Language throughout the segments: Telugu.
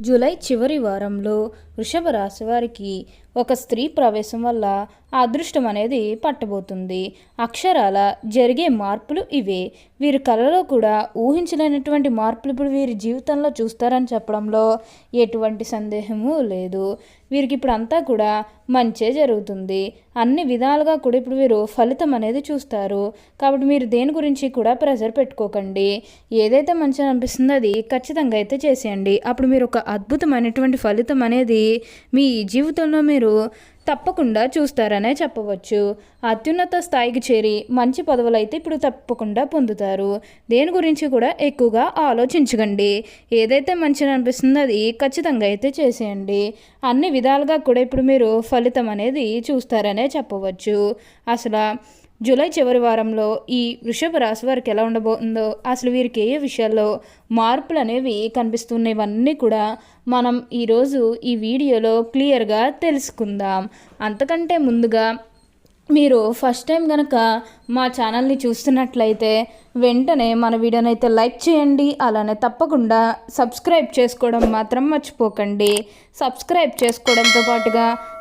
జూలై చివరి వారంలో వృషభ రాశి వారికి ఒక స్త్రీ ప్రవేశం వల్ల అదృష్టం అనేది పట్టబోతుంది. అక్షరాల జరిగే మార్పులు ఇవే. వీరి కళలో కూడా ఊహించలేనటువంటి మార్పులు ఇప్పుడు వీరి జీవితంలో చూస్తారని చెప్పడంలో ఎటువంటి సందేహము లేదు. వీరికి ఇప్పుడు అంతా కూడా మంచే జరుగుతుంది. అన్ని విధాలుగా కూడా ఇప్పుడు వీరు ఫలితం అనేది చూస్తారు. కాబట్టి మీరు దేని గురించి కూడా ప్రెజర్ పెట్టుకోకండి. ఏదైతే మంచిగా అనిపిస్తుందో అది ఖచ్చితంగా అయితే చేసేయండి. అప్పుడు మీరు ఒక అద్భుతమైనటువంటి ఫలితం అనేది మీ జీవితంలో మీరు తప్పకుండా చూస్తారనే చెప్పవచ్చు. అత్యున్నత స్థాయికి చేరి మంచి పదవులు అయితే ఇప్పుడు తప్పకుండా పొందుతారు. దేని గురించి కూడా ఎక్కువగా ఆలోచించకండి. ఏదైతే మంచిగా అనిపిస్తుందో అది ఖచ్చితంగా అయితే చేసేయండి. అన్ని విధాలుగా కూడా ఇప్పుడు మీరు ఫలితం అనేది చూస్తారనే చెప్పవచ్చు. అసలు జూలై చివరి వారంలో ఈ వృషభ రాశి వారికి ఎలా ఉండబోతుందో అసలు వీరికి ఏ విషయాల్లో మార్పులు అనేవి కనిపిస్తున్నవన్నీ కూడా మనం ఈరోజు ఈ వీడియోలో క్లియర్గా తెలుసుకుందాం. అంతకంటే ముందుగా మీరు ఫస్ట్ టైం కనుక మా ఛానల్ని చూస్తున్నట్లయితే వెంటనే మన వీడియోని అయితే లైక్ చేయండి అలానే తప్పకుండా సబ్స్క్రైబ్ చేసుకోవడం మాత్రం మర్చిపోకండి. సబ్స్క్రైబ్ చేసుకోవడంతో పాటుగా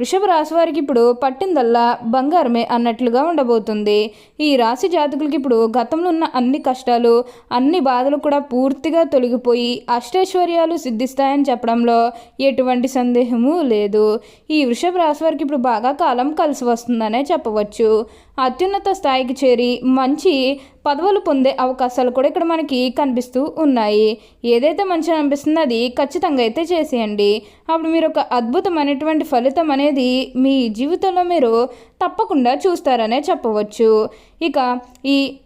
వృషభ రాశి వారికి ఇప్పుడు పట్టిందల్లా బంగారమే అన్నట్లుగా ఉండబోతుంది. ఈ రాశి జాతకులకి ఇప్పుడు గతంలో ఉన్న అన్ని కష్టాలు అన్ని బాధలు కూడా పూర్తిగా తొలగిపోయి అష్టైశ్వర్యాలు సిద్ధిస్తాయని చెప్పడంలో ఎటువంటి సందేహము లేదు. ఈ వృషభ రాశి వారికి ఇప్పుడు బాగా కాలం కలిసి వస్తుందనే చెప్పవచ్చు. అత్యున్నత స్థాయికి చేరి మంచి పదవులు పొందే అవకాశాలు కూడా ఇక్కడ మనకి కనిపిస్తూ ఉన్నాయి. ఏదైతే మంచిగా అనిపిస్తుందో అది ఖచ్చితంగా అయితే చేసేయండి. అప్పుడు మీరు ఒక అద్భుతమైనటువంటి ఫలితం అనేది మీ జీవితంలో మీరు తప్పకుండా చూస్తారనే చెప్పవచ్చు. ఇక ఈ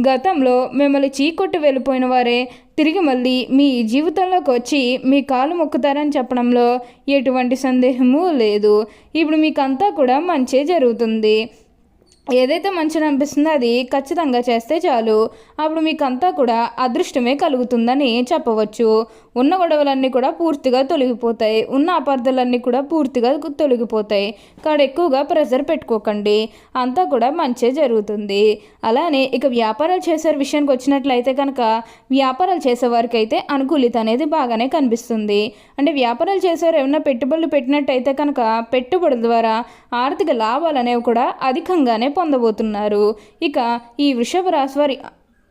గతంలో మిమ్మల్ని చీకొట్టి వెళ్ళిపోయిన వారే తిరిగి మళ్ళీ మీ జీవితంలోకి వచ్చి మీ కాలు మొక్కుతారని చెప్పడంలో ఎటువంటి సందేహము లేదు. ఇప్పుడు మీకంతా కూడా మంచే జరుగుతుంది. ఏదైతే మంచిగా అనిపిస్తుందో అది ఖచ్చితంగా చేస్తే చాలు. అప్పుడు మీకు అంతా కూడా అదృష్టమే కలుగుతుందని చెప్పవచ్చు. ఉన్న గొడవలన్నీ కూడా పూర్తిగా తొలగిపోతాయి. ఉన్న అపార్థాలన్నీ కూడా పూర్తిగా తొలగిపోతాయి. కాడ ఎక్కువగా ప్రెషర్ పెట్టుకోకండి. అంతా కూడా మంచి జరుగుతుంది. అలానే ఇక వ్యాపారాలు చేసే విషయానికి వచ్చినట్లయితే కనుక వ్యాపారాలు చేసేవారికి అయితే అనుకూలిత అనేది బాగానే కనిపిస్తుంది. అంటే వ్యాపారాలు చేసేవారు ఏమైనా పెట్టుబడులు పెట్టినట్టయితే కనుక పెట్టుబడుల ద్వారా ఆర్థిక లాభాలు అనేవి కూడా అధికంగానే పొందబోతున్నారు. ఇక ఈ వృషభ రాశి వారి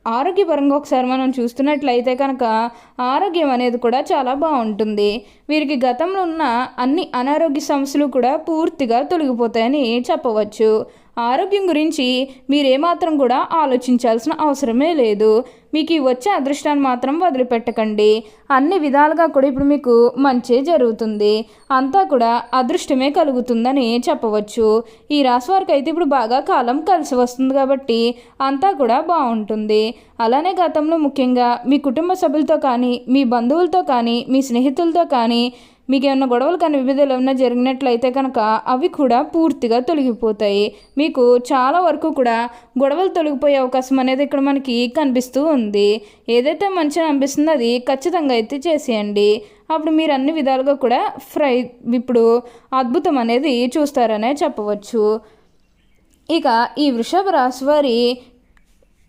ఆరోగ్యపరంగా ఒకసారి మనం చూస్తున్నట్లయితే కనుక ఆరోగ్యం అనేది కూడా చాలా బాగుంటుంది. వీరికి గతంలో ఉన్న అన్ని అనారోగ్య సమస్యలు కూడా పూర్తిగా తొలగిపోతాయని చెప్పవచ్చు. ఆరోగ్యం గురించి మీరేమాత్రం కూడా ఆలోచించాల్సిన అవసరమే లేదు. మీకు వచ్చే అదృష్టాన్ని మాత్రం వదిలిపెట్టకండి. అన్ని విధాలుగా కూడా ఇప్పుడు మీకు మంచి జరుగుతుంది. అంతా కూడా అదృష్టమే కలుగుతుందని చెప్పవచ్చు. ఈ రాశి వారికి అయితే ఇప్పుడు బాగా కాలం కలిసి వస్తుంది కాబట్టి అంతా కూడా బాగుంటుంది. అలానే గతంలో ముఖ్యంగా మీ కుటుంబ సభ్యులతో కానీ మీ బంధువులతో కానీ మీ స్నేహితులతో కానీ మీకు ఏమైనా గొడవలు కానీ వివిధాలు ఏమైనా జరిగినట్లయితే కనుక అవి కూడా పూర్తిగా తొలగిపోతాయి. మీకు చాలా వరకు కూడా గొడవలు తొలగిపోయే అవకాశం అనేది ఇక్కడ మనకి కనిపిస్తూ ఉంది. ఏదైతే మంచిగా అనిపిస్తుందో అది ఖచ్చితంగా అయితే చేసేయండి. అప్పుడు మీరు అన్ని విధాలుగా కూడా ఫ్రై ఇప్పుడు అద్భుతం అనేది చూస్తారనే చెప్పవచ్చు. ఇక ఈ వృషభ రాశి వారి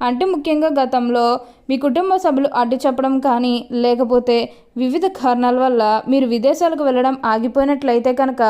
అంటే ముఖ్యంగా గతంలో మీ కుటుంబ సభ్యులు అడ్డు చెప్పడం కానీ లేకపోతే వివిధ కారణాల వల్ల మీరు విదేశాలకు వెళ్ళడం ఆగిపోయినట్లయితే కనుక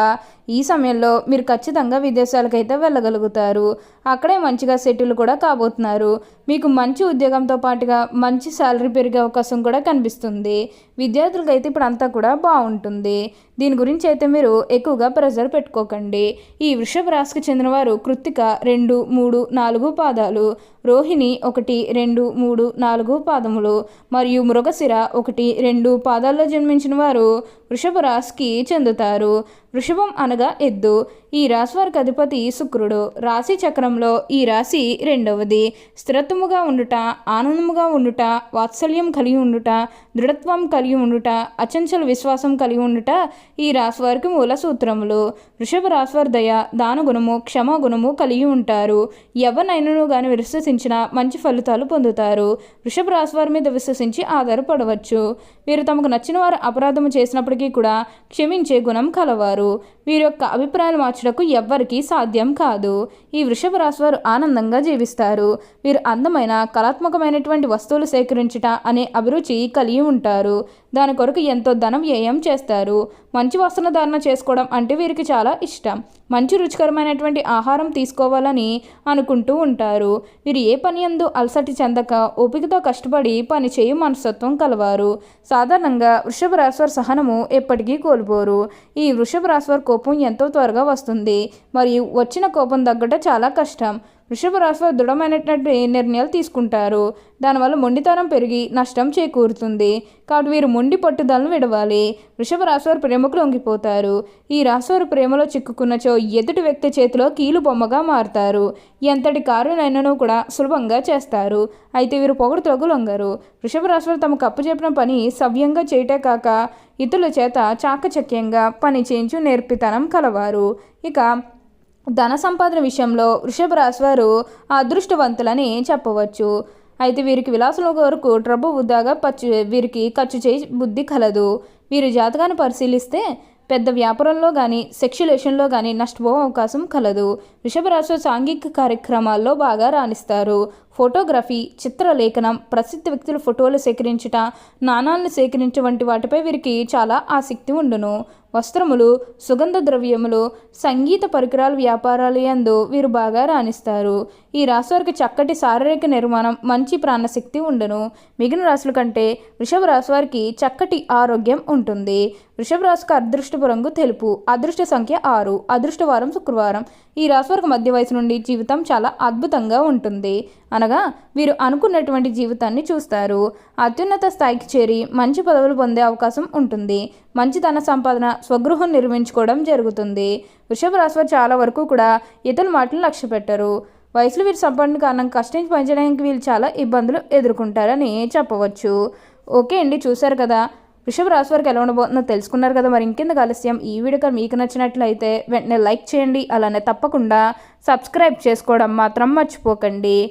ఈ సమయంలో మీరు ఖచ్చితంగా విదేశాలకైతే వెళ్ళగలుగుతారు. అక్కడే మంచిగా సెటిల్ కూడా కాబోతున్నారు. మీకు మంచి ఉద్యోగంతో పాటుగా మంచి శాలరీ పెరిగే అవకాశం కూడా కనిపిస్తుంది. విద్యార్థులకు అయితే ఇప్పుడు అంతా కూడా బాగుంటుంది. దీని గురించి అయితే మీరు ఎక్కువగా ప్రెజర్ పెట్టుకోకండి. ఈ వృషభ రాశికి చెందినవారు కృత్తిక రెండు మూడు నాలుగు పాదాలు. రోహిణి ఒకటి రెండు మూడు నాలుగు పాదములు. మరియు మృగశిర ఒకటి రెండు పాదాల్లో జన్మించిన వారు వృషభ రాశికి చెందుతారు. వృషభం అనగా ఎద్దు. ఈ రాశి వారికి అధిపతి శుక్రుడు. రాశి చక్రంలో ఈ రాశి రెండవది. స్థిరత్వముగా ఉండుట ఆనందముగా ఉండుట వాత్సల్యం కలిగి ఉండుట దృఢత్వం కలిగి ఉండుట అచంచల విశ్వాసం కలిగి ఉండుట ఈ రాశి వారికి మూల సూత్రములు. వృషభ రాశి వారి దయ దానగుణము క్షమాగుణము కలిగి ఉంటారు. ఎవరినైనను కానీ విశ్వసించిన మంచి ఫలితాలు పొందుతారు. వృషభ రాశి వారి మీద విశ్వసించి ఆధారపడవచ్చు. వీరు తమకు నచ్చిన వారు అపరాధము చేసినప్పటికీ కూడా క్షమించే గుణం కలవారు. వీరి యొక్క అభిప్రాయాలు మార్చుటకు ఎవ్వరికీ సాధ్యం కాదు. ఈ వృషభ రాశి వారు ఆనందంగా జీవిస్తారు. వీరు అందమైన కళాత్మకమైనటువంటి వస్తువులు సేకరించుట అనే అభిరుచి కలిగి ఉంటారు. దాని కొరకు ఎంతో ధనం వ్యయం చేస్తారు. మంచి వస్త్రధారణ చేసుకోవడం అంటే వీరికి చాలా ఇష్టం. మంచి రుచికరమైనటువంటి ఆహారం తీసుకోవాలని అనుకుంటూ ఉంటారు. వీరు ఏ పని ఎందు అలసటి చెందక ఓపికతో కష్టపడి పని చేయు మనస్తత్వం కలవారు. సాధారణంగా వృషభ రాశివారి సహనము ఎప్పటికీ కోల్పోరు. ఈ వృషభ రాశివారి కోపం ఎంతో త్వరగా వస్తుంది. మరియు వచ్చిన కోపం తగ్గట చాలా కష్టం. వృషభ రాశిలో దృఢమైనటువంటి నిర్ణయాలు తీసుకుంటారు. దానివల్ల మొండితనం పెరిగి నష్టం చేకూరుతుంది. కాబట్టి వీరు మొండి పట్టుదలను విడవాలి. వృషభ రాశివారు ప్రేమకు లొంగిపోతారు. ఈ రాశివారు ప్రేమలో చిక్కుకున్నచో ఎదుటి వ్యక్తి చేతిలో కీలు బొమ్మగా మారుతారు. ఎంతటి కార్యులైనను కూడా సులభంగా చేస్తారు. అయితే వీరు పొగడుతలకు లొంగరు. వృషభ రాశివారు తమకు అప్పచెప్పిన పని సవ్యంగా చేయటే కాక ఇతరుల చేత చాకచక్యంగా పని చేయించు నేర్పితనం కలవారు. ఇక ధన సంపాదన విషయంలో వృషభ రాశి వారు అదృష్టవంతులని చెప్పవచ్చు. అయితే వీరికి విలాసం వరకు డబ్బు వృధాగా పచ్చు వీరికి ఖర్చు చేయి బుద్ధి కలదు. వీరి జాతకాన్ని పరిశీలిస్తే పెద్ద వ్యాపారంలో కానీ సెక్యులేషన్లో కానీ నష్టపోయే అవకాశం కలదు. వృషభ రాశి సాంఘిక కార్యక్రమాల్లో బాగా రాణిస్తారు. ఫోటోగ్రఫీ చిత్రలేఖనం ప్రసిద్ధ వ్యక్తుల ఫోటోలు సేకరించుట నాణాలను సేకరించే వంటి వాటిపై వీరికి చాలా ఆసక్తి ఉండును. వస్త్రములు సుగంధ ద్రవ్యములు సంగీత పరికరాల వ్యాపారాలు యందు వీరు బాగా రాణిస్తారు. ఈ రాశి వారికి చక్కటి శారీరక నిర్మాణం మంచి ప్రాణశక్తి ఉండును. మిగిలిన రాశుల కంటే వృషభ రాశి వారికి చక్కటి ఆరోగ్యం ఉంటుంది. వృషభ రాశికి అదృష్టపు రంగు తెలుపు అదృష్ట సంఖ్య ఆరు అదృష్టవారం శుక్రవారం. ఈ రాశి వారికి మధ్య వయసు నుండి జీవితం చాలా అద్భుతంగా ఉంటుంది. అనగా వీరు అనుకున్నటువంటి జీవితాన్ని చూస్తారు. అత్యున్నత స్థాయికి చేరి మంచి పదవులు పొందే అవకాశం ఉంటుంది. మంచి ధన సంపాదన స్వగృహం నిర్మించుకోవడం జరుగుతుంది. వృషభ రాశి చాలా వరకు కూడా ఇతరుల మాటలు లక్ష్య పెట్టరు. వయసులో వీరు సంపాదన కారణం కష్టించి పనిచేయడానికి వీళ్ళు చాలా ఇబ్బందులు ఎదుర్కొంటారని చెప్పవచ్చు. ఓకే అండి చూశారు కదా. వృషభ రాశి వారికి ఎలా ఉండబోతుందో తెలుసుకున్నారు కదా. మరి ఇంకెందుకు ఆలస్యం? ఈ వీడియో మీకు నచ్చినట్లయితే వెంటనే లైక్ చేయండి. అలానే తప్పకుండా సబ్స్క్రైబ్ చేసుకోవడం మాత్రం మర్చిపోకండి.